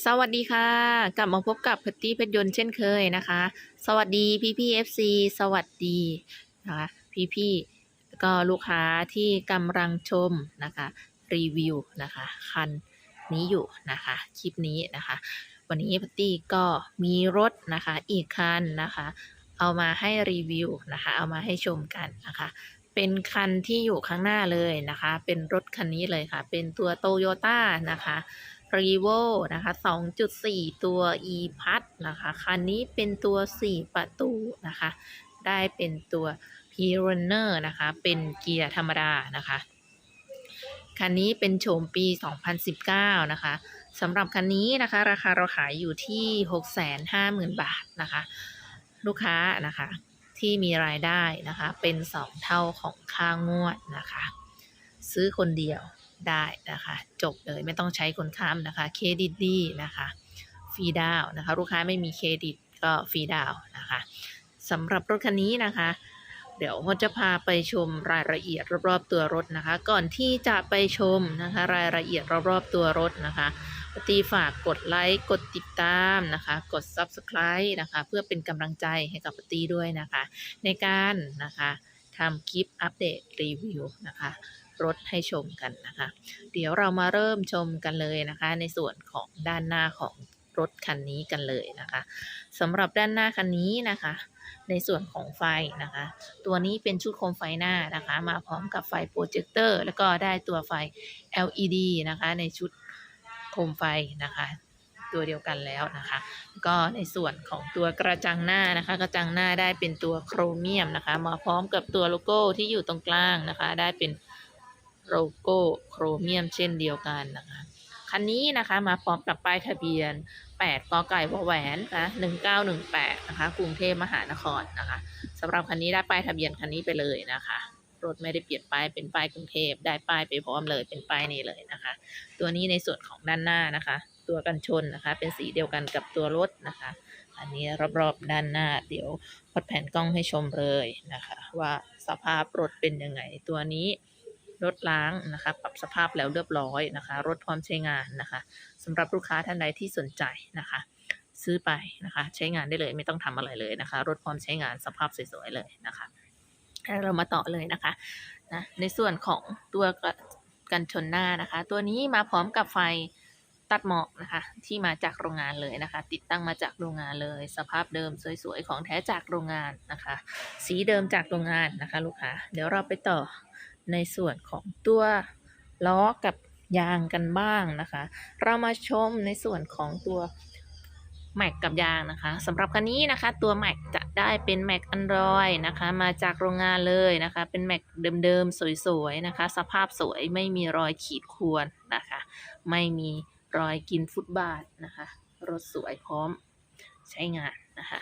สวัสดีค่ะ กลับมาพบกับพตตี้เพชรยนต์เช่นเคยนะคะ สวัสดีพี่พี่เอฟซีสวัสดีนะคะพี่พี่ก็ลูกค้าที่กำลังชมนะคะ รีวิวนะคะคันนี้อยู่นะคะ คลิปนี้นะคะ วันนี้พตตี้ก็มีรถนะคะอีกคันนะคะ เอามาให้รีวิวนะคะ เอามาให้ชมกันนะคะเป็นคันที่อยู่ข้างหน้าเลยนะคะ เป็นรถคันนี้เลยค่ะ เป็นตัวโตโยต้านะคะ รีโวนะคะ2.4 ตัว e พัดนะคะ คันนี้เป็นตัว 4 ประตูนะคะ ได้เป็นตัว p r u n n e r นะคะ เป็นเกียร์ธรรมดานะคะ คันนี้เป็นโฉมปี 2019 นะคะสำหรับคันนี้นะคะ ราคาเราขายอยู่ที่ 650,000 บาทนะคะ ลูกค้านะคะที่มีรายได้นะคะ เป็น 2 เท่าของค่างวดนะคะ ซื้อคนเดียว ได้นะคะ จบเลยไม่ต้องใช้คนค้ำนะคะเครดิตดีนะคะฟรีดาวนะคะ ลูกค้าไม่มีเครดิตก็ฟรีดาวนะคะสำหรับรถคันนี้นะคะ เดี๋ยวผมจะพาไปชมรายละเอียดรอบๆตัวรถนะคะ ก่อนที่จะไปชมนะคะ รายละเอียดรอบๆตัวรถนะคะปตีฝากกดไลค์กดติดตามนะคะ กด Subscribe นะคะ เพื่อเป็นกำลังใจให้กับปตีด้วยนะคะ ในการนะคะทำคลิปอัปเดตรีวิวนะคะ รถให้ชมกันนะคะ เดี๋ยวเรามาเริ่มชมกันเลยนะคะ ในส่วนของด้านหน้าของรถคันนี้กันเลยนะคะสำหรับด้านหน้าคันนี้นะคะ ในส่วนของไฟนะคะ ตัวนี้เป็นชุดโคมไฟหน้านะคะ มาพร้อมกับไฟโปรเจคเตอร์ แล้วก็ได้ตัวไฟ LED นะคะ ในชุดโคมไฟนะคะตัวเดียวกันแล้วนะคะ ก็ในส่วนของตัวกระจังหน้านะคะ กระจังหน้าได้เป็นตัวโครเมียมนะคะ มาพร้อมกับตัวโลโก้ที่อยู่ตรงกลางนะคะ ได้เป็น โลโก้โครเมียมเช่นเดียวกันนะคะคันนี้นะคะมาพร้อมกับป้ายทะเบียน 8 กไก่วแหวนนะคะ1918 นะคะ กรุงเทพมหานครนะคะสำหรับคันนี้ได้ป้ายทะเบียนคันนี้ไปเลยนะคะ รถไม่ได้เปลี่ยนป้ายเป็นป้ายกรุงเทพได้ป้ายไปพร้อมเลยเป็นป้ายนี้เลยนะคะ ตัวนี้ในส่วนของด้านหน้านะคะ ตัวกันชนนะคะ เป็นสีเดียวกันกับตัวรถนะคะ อันนี้รอบๆด้านหน้า เดี๋ยวพดแผ่นกล้องให้ชมเลยนะคะ ว่าสภาพรถเป็นยังไงตัวนี้ รถล้างนะคะ ปรับสภาพแล้วเรียบร้อยนะคะรถพร้อมใช้งานนะคะสำหรับลูกค้าท่านใดที่สนใจนะคะ ซื้อไปนะคะ ใช้งานได้เลยไม่ต้องทำอะไรเลยนะคะ รถพร้อมใช้งานสภาพสวยๆเลยนะคะแล้วเรามาต่อเลยนะคะนะในส่วนของตัวกันชนหน้านะคะ ตัวนี้มาพร้อมกับไฟตัดหมอกนะคะ ที่มาจากโรงงานเลยนะคะ ติดตั้งมาจากโรงงานเลย สภาพเดิมสวยๆของแท้จากโรงงานนะคะ สีเดิมจากโรงงานนะคะ ลูกค้าเดี๋ยวเราไปต่อ ในส่วนของตัวล้อกับยางกันบ้างนะคะ เรามาชมในส่วนของตัวแม็กกับยางนะคะสำหรับคันนี้นะคะ ตัวแม็กจะได้เป็นแม็กอันดรอยนะคะ มาจากโรงงานเลยนะคะ เป็นแม็กเดิมๆ สวยๆนะคะ สภาพสวยไม่มีรอยขีดข่วนนะคะ ไม่มีรอยกินฟุตบาทนะคะ รถสวยพร้อมใช้งานนะคะ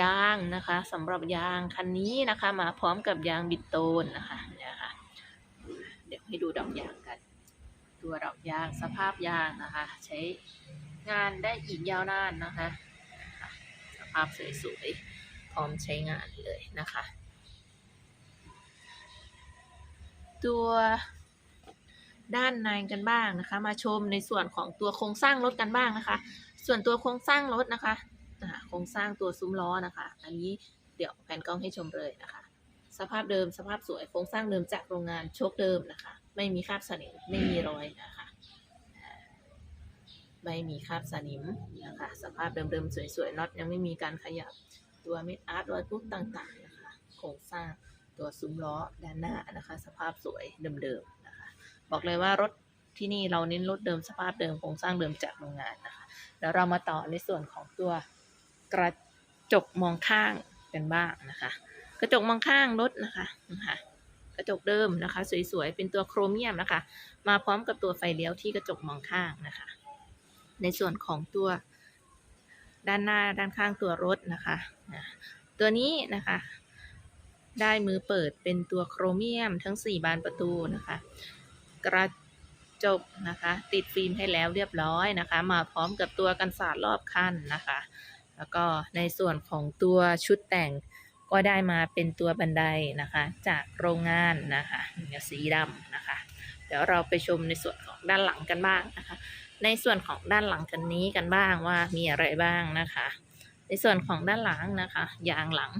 ยางนะคะสำหรับยางคันนี้นะคะ มาพร้อมกับยางบิดโตนนะคะเนี่ยค่ะ ให้ดูดอกยางกัน ตัวดอกยางสภาพยางนะคะ ใช้งานได้อีกยาวนานนะคะ สภาพสวยๆพร้อมใช้งานเลยนะคะ ตัวด้านในกันบ้างนะคะ มาชมในส่วนของตัวโครงสร้างรถกันบ้างนะคะ ส่วนตัวโครงสร้างรถนะคะโครงสร้างตัวซุ้มล้อนะคะ อันนี้เดี๋ยวแผนกล้องให้ชมเลยนะคะ สภาพเดิมสภาพสวยโครงสร้างเดิมจากโรงงานโชคเดิมนะคะ ไม่มีคราบสนิมไม่มีรอยนะคะ ไม่มีคราบสนิมนะคะ สภาพเดิมๆสวยๆน็อตยังไม่มีการขยับตัวเม็ดอาร์ตรอยปุ๊บต่างๆนะคะโครงสร้างตัวซุ้มล้อด้านหน้านะคะ สภาพสวยเดิมๆนะคะ บอกเลยว่ารถที่นี่เราเน้นรถเดิมสภาพเดิมโครงสร้างเดิมจากโรงงานนะคะแล้วเรามาต่อในส่วนของตัวกระจกมองข้างกันบ้างนะคะ กระจกมองข้างรถนะคะนะคะกระจกเดิมนะคะ สวยๆ เป็นตัวโครเมียมนะคะ มาพร้อมกับตัวไฟเลี้ยวที่กระจกมองข้างนะคะ ในส่วนของตัวด้านหน้าด้านข้างตัวรถนะคะนะตัวนี้นะคะ ได้มือเปิดเป็นตัวโครเมียมทั้ง 4 บานประตูนะคะ กระจกนะคะ ติดฟิล์มให้แล้วเรียบร้อยนะคะ มาพร้อมกับตัวกันสาดรอบคันนะคะ แล้วก็ในส่วนของตัวชุดแต่ง ก็ได้มาเป็นตัวบันไดนะคะ จากโรงงานนะคะสีดำนะคะ เดี๋ยวเราไปชมในส่วนของด้านหลังกันบ้างนะคะ ในส่วนของด้านหลังคันนี้กันบ้างว่ามีอะไรบ้างนะคะ ในส่วนของด้านหลังนะคะ ยางหลัง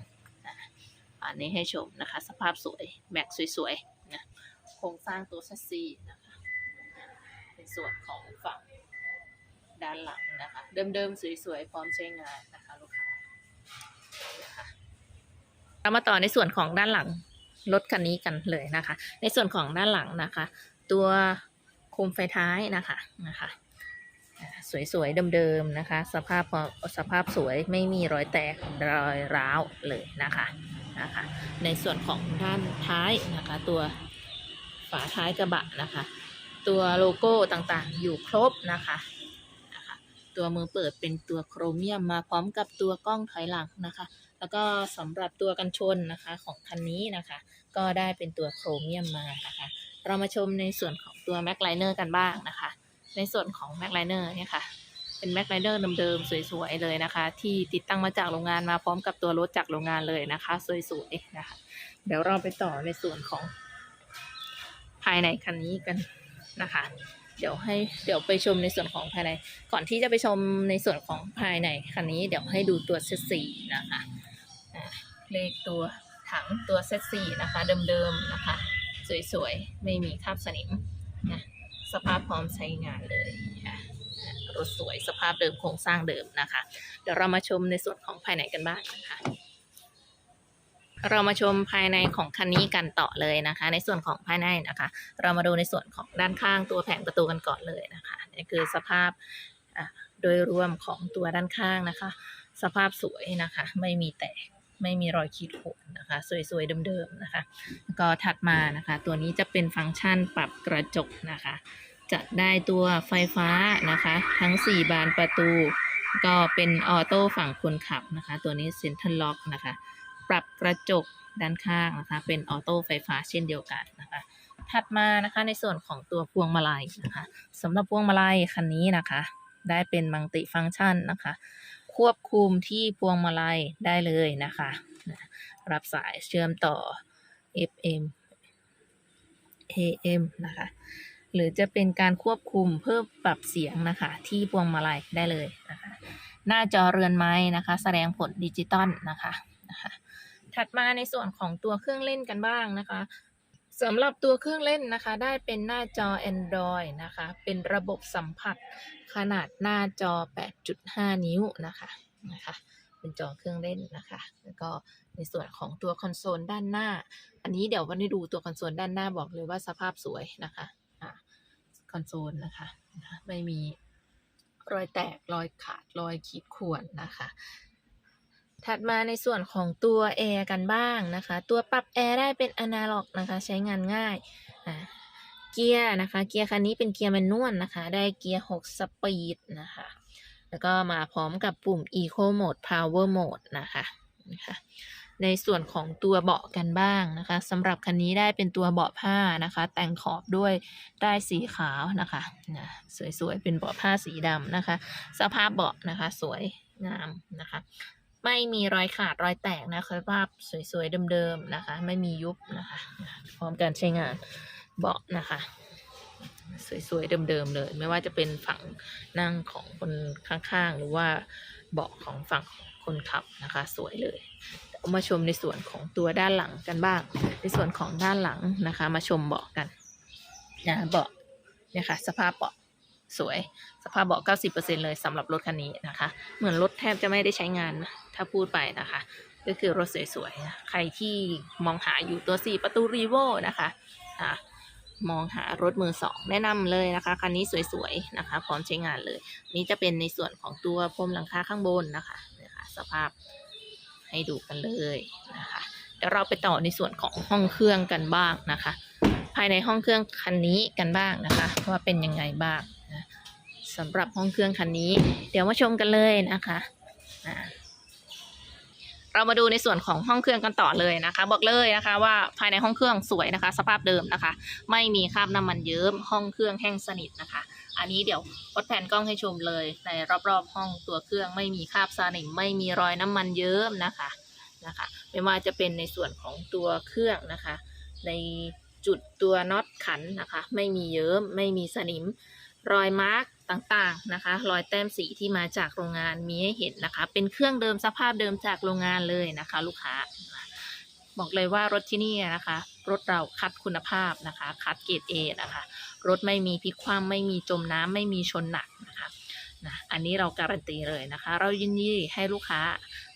อันนี้ให้ชมนะคะ สภาพสวยแม็กสวยๆนะโครงสร้างตัวชัสซีนะคะในส่วนของฝั่งด้านหลังนะคะ เดิมๆสวยๆพร้อมใช้งานนะคะ เรามาต่อในส่วนของด้านหลังรถคันนี้กันเลยนะคะ ในส่วนของด้านหลังนะคะ ตัวโคมไฟท้ายนะคะนะคะสวยๆเดิมๆนะคะ สภาพสภาพสวยไม่มีรอยแตกรอยร้าวเลยนะคะนะคะ ในส่วนของด้านท้ายนะคะ ตัวฝาท้ายกระบะนะคะ ตัวโลโก้ต่างๆอยู่ครบนะคะนะคะ ตัวมือเปิดเป็นตัวโครเมียมมาพร้อมกับตัวกล้องถอยหลังนะคะ แล้วก็สำหรับตัวกันชนนะคะของคันนี้นะคะ ก็ได้เป็นตัวโครเมียมมานะคะ เรามาชมในส่วนของตัวแม็กไลเนอร์กันบ้างนะคะ ในส่วนของแม็กไลเนอร์เนี่ยค่ะเป็นแม็กไลเนอร์เดิมๆสวยๆเลยนะคะ ที่ติดตั้งมาจากโรงงานมาพร้อมกับตัวรถจากโรงงานเลยนะคะ สวยๆนะคะ เดี๋ยวเราไปต่อในส่วนของภายในคันนี้กันนะคะ เดี๋ยวให้เดี๋ยวไปชมในส่วนของภายใน ก่อนที่จะไปชมในส่วนของภายในคันนี้ เดี๋ยวให้ดูตัวเซตสีนะคะ เลขตัวถังตัวเซตสี่นะคะเดิมๆนะคะ สวยๆ ไม่มีคราบสนิมนะสภาพพร้อมใช้งานเลยค่ะรถสวยสภาพเดิมโครงสร้างเดิมนะคะ เดี๋ยวเรามาชมในส่วนของภายในกันบ้างนะคะเรามาชมภายในของคันนี้กันต่อเลยนะคะ ในส่วนของภายในนะคะ เรามาดูในส่วนของด้านข้างตัวแผงประตูกันก่อนเลยนะคะนี่คือสภาพโดยรวมของตัวด้านข้างนะคะ สภาพสวยนะคะ ไม่มีแตก ไม่มีรอยขีดข่วนนะคะ สวยๆเดิมๆนะคะก็ถัดมานะคะ ตัวนี้จะเป็นฟังก์ชันปรับกระจกนะคะ จะได้ตัวไฟฟ้านะคะ ทั้ง 4 บานประตู ก็เป็นออโต้ฝั่งคนขับนะคะ ตัวนี้เซ็นทรัลล็อกนะคะ ปรับกระจกด้านข้างนะคะ เป็นออโต้ไฟฟ้าเช่นเดียวกันนะคะถัดมานะคะในส่วนของตัวพวงมาลัยนะคะสำหรับพวงมาลัยคันนี้นะคะ ได้เป็นมัลติฟังก์ชันนะคะ ควบคุมที่พวงมาลัยได้เลยนะคะ รับสายเชื่อมต่อ FM AM นะคะ หรือจะเป็นการควบคุมเพิ่มปรับเสียงนะคะ ที่พวงมาลัยได้เลยนะคะ หน้าจอเรือนไม้นะคะ แสดงผลดิจิตอลนะคะนะคะ ถัดมาในส่วนของตัวเครื่องเล่นกันบ้างนะคะ สำหรับตัวเครื่องเล่นนะคะ ได้เป็นหน้าจอ Android นะคะ เป็นระบบสัมผัสขนาดหน้าจอ 8.5 นิ้วนะคะนะคะ เป็นจอเครื่องเล่นนะคะ แล้วก็ในส่วนของตัวคอนโซลด้านหน้า อันนี้เดี๋ยววันนี้ดูตัวคอนโซลด้านหน้าบอกเลยว่าสภาพสวยนะคะคอนโซลนะคะไม่มีรอยแตกรอยขาดรอยขีดข่วนนะคะ ถัดมาในส่วนของตัวแอร์กันบ้างนะคะ ตัวปรับแอร์ได้เป็นอนาล็อกนะคะ ใช้งานง่ายอ่าเกียร์นะคะ เกียร์คันนี้เป็นเกียร์แมนนวลนะคะ ได้เกียร์ 6 สปีดนะคะ แล้วก็มาพร้อมกับปุ่ม Eco Mode Power Mode นะคะนะคะ ในส่วนของตัวเบาะกันบ้างนะคะสำหรับคันนี้ได้เป็นตัวเบาะผ้านะคะ แต่งขอบด้วยได้สีขาวนะคะนะสวยๆ เป็นเบาะผ้าสีดำนะคะ สภาพเบาะนะคะ สวยงามนะคะ ไม่มีรอยขาดรอยแตกนะคะภาพสวยๆเดิมๆนะคะ ไม่มียุบนะคะ พร้อมการใช้งานเบาะนะคะ สวยๆเดิมๆเลย ไม่ว่าจะเป็นฝั่งนั่งของคนข้างๆ หรือว่าเบาะของฝั่งคนขับนะคะ สวยเลยเามาชมในส่วนของตัวด้านหลังกันบ้าง ในส่วนของด้านหลังนะคะ มาชมเบาะกันนะเบาะเนี่ยค่ะ สภาพเบาะ สวย สภาพเบาะ90%เลยสำหรับรถคันนี้นะคะ เหมือนรถแทบจะไม่ได้ใช้งานนะถ้าพูดไปนะคะ ก็คือรถสวยๆนะใครที่มองหาอยู่ตัว 4 ประตูรีโวนะคะอะมองหารถมือสองแนะนำเลยนะคะคันนี้สวยๆนะคะ พร้อมใช้งานเลย นี่จะเป็นในส่วนของตัวพรมหลังคาข้างบนนะคะเนี่ยค่ะสภาพให้ดูกันเลยนะคะเดี๋ยวเราไปต่อในส่วนของห้องเครื่องกันบ้างนะคะ ภายในห้องเครื่องคันนี้กันบ้างนะคะ ว่าเป็นยังไงบ้าง สำหรับห้องเครื่องคันนี้ เดี๋ยวมาชมกันเลยนะคะเรามาดูในส่วนของห้องเครื่องกันต่อเลยนะคะ บอกเลยนะคะ ว่าภายในห้องเครื่องสวยนะคะ สภาพเดิมนะคะ ไม่มีคราบน้ำมันเยิ้มห้องเครื่องแห้งสนิทนะคะ อันนี้เดี๋ยววัดแผ่นกล้องให้ชมเลย ในรอบๆ ห้องตัวเครื่องไม่มีคราบสนิมไม่มีรอยน้ำมันเยิ้มนะคะนะคะ ไม่ว่าจะเป็นในส่วนของตัวเครื่องนะคะ ในจุดตัวน็อตขันนะคะ ไม่มีเยิ้มไม่มีสนิม รอยมาร์ก ต่างๆนะคะ รอยแต้มสีที่มาจากโรงงานมีให้เห็นนะคะ เป็นเครื่องเดิมสภาพเดิมจากโรงงานเลยนะคะ ลูกค้า บอกเลยว่ารถที่นี่นะคะ รถเราคัดคุณภาพนะคะ คัดเกรดเอนะคะ รถไม่มีพลิกคว่ำไม่มีจมน้ำไม่มีชนหนักนะคะนะอันนี้เราการันตีเลยนะคะ เรายินดีให้ลูกค้า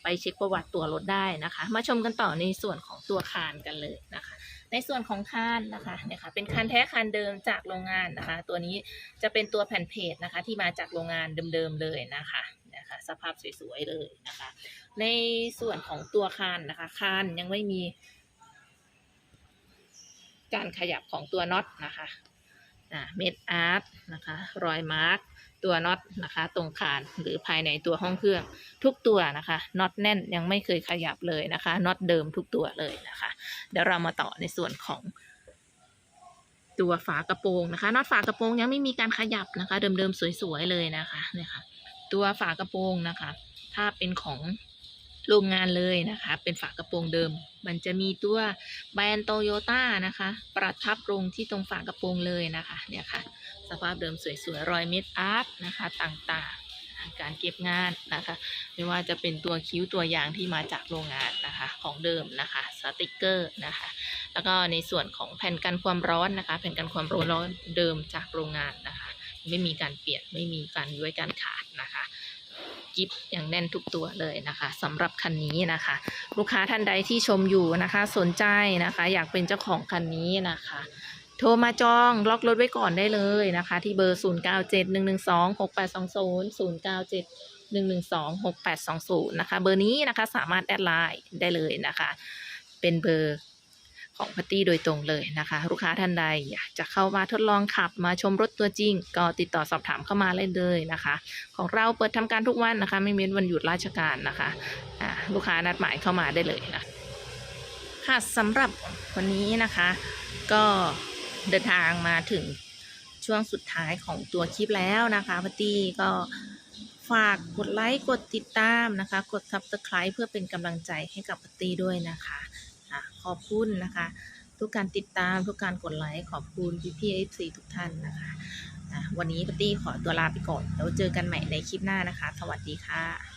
ไปเช็คประวัติตัวรถได้นะคะ มาชมกันต่อในส่วนของตัวคานกันเลยนะคะ ในส่วนของคานนะคะเนี่ยค่ะเป็นคานแท้คานเดิมจากโรงงานนะคะ ตัวนี้จะเป็นตัวแผ่นเพจนะคะ ที่มาจากโรงงานเดิมๆเลยนะคะนะคะสภาพสวยๆเลยนะคะ ในส่วนของตัวคานนะคะคานยังไม่มี การขยับของตัวน็อตนะคะอ่าเม็ดอาร์ตนะคะ รอยมาร์ก ตัวน็อตนะคะ ตรงคานหรือภายในตัวห้องเครื่อง ทุกตัวนะคะน็อตแน่นยังไม่เคยขยับเลยนะคะน็อตเดิมทุกตัวเลยนะคะ เดี๋ยวเรามาต่อในส่วนของตัวฝากระโปรงนะคะน็อตฝากระโปรงยังไม่มีการขยับนะคะ เดิมๆสวยๆเลยนะคะเนี่ยค่ะตัวฝากระโปรงนะคะ ถ้าเป็นของ โรงงานเลยนะคะ เป็นฝากระโปรงเดิม มันจะมีตัวแบรนด์โตโยต้านะคะ ประทับลงที่ตรงฝากระโปรงเลยนะคะ เนี่ยค่ะ สภาพเดิมสวยๆรอยเม็ดอาร์ตนะคะต่างๆ การเก็บงานนะคะ ไม่ว่าจะเป็นตัวคิ้วตัวยางที่มาจากโรงงานนะคะของเดิมนะคะสติกเกอร์นะคะ แล้วก็ในส่วนของแผ่นกันความร้อนนะคะ แผ่นกันความร้อนเดิมจากโรงงานนะคะ ไม่มีการเปลี่ยนไม่มีการย้วยการขาดนะคะ กิฟอย่างแน่นทุกตัวเลยนะคะสำหรับคันนี้นะคะ ลูกค้าท่านใดที่ชมอยู่นะคะ สนใจนะคะ อยากเป็นเจ้าของคันนี้นะคะโทรมาจองล็อกรถไว้ก่อนได้เลยนะคะ ที่เบอร์ 0 9 7 1 1 2 6 8 2 0 0 9 7 1 1 2 6 8 2 0 นะคะ เบอร์นี้นะคะสามารถแอดไลน์ได้เลยนะคะ เป็นเบอร์ ของพัตตี้โดยตรงเลยนะคะ ลูกค้าท่านใดอยากจะเข้ามาทดลองขับมาชมรถตัวจริง ก็ติดต่อสอบถามเข้ามาเลยเลยนะคะ ของเราเปิดทำการทุกวันนะคะ ไม่มีวันหยุดราชการนะคะอ่าลูกค้านัดหมายเข้ามาได้เลยนะค่ะสำหรับวันนี้นะคะ ก็เดินทางมาถึงช่วงสุดท้ายของตัวคลิปแล้วนะคะพัตตี้ก็ฝากกดไลค์กดติดตามนะคะ กด subscribe เพื่อเป็นกำลังใจให้กับพัตตี้ด้วยนะคะ ขอบคุณนะคะ ทุกการติดตามทุกการกดไลค์ขอบคุณพี่พี่เอฟซีทุกท่านนะคะวันนี้พัตตี้ขอตัวลาไปก่อนแล้วเจอกันใหม่ในคลิปหน้านะคะ สวัสดีค่ะ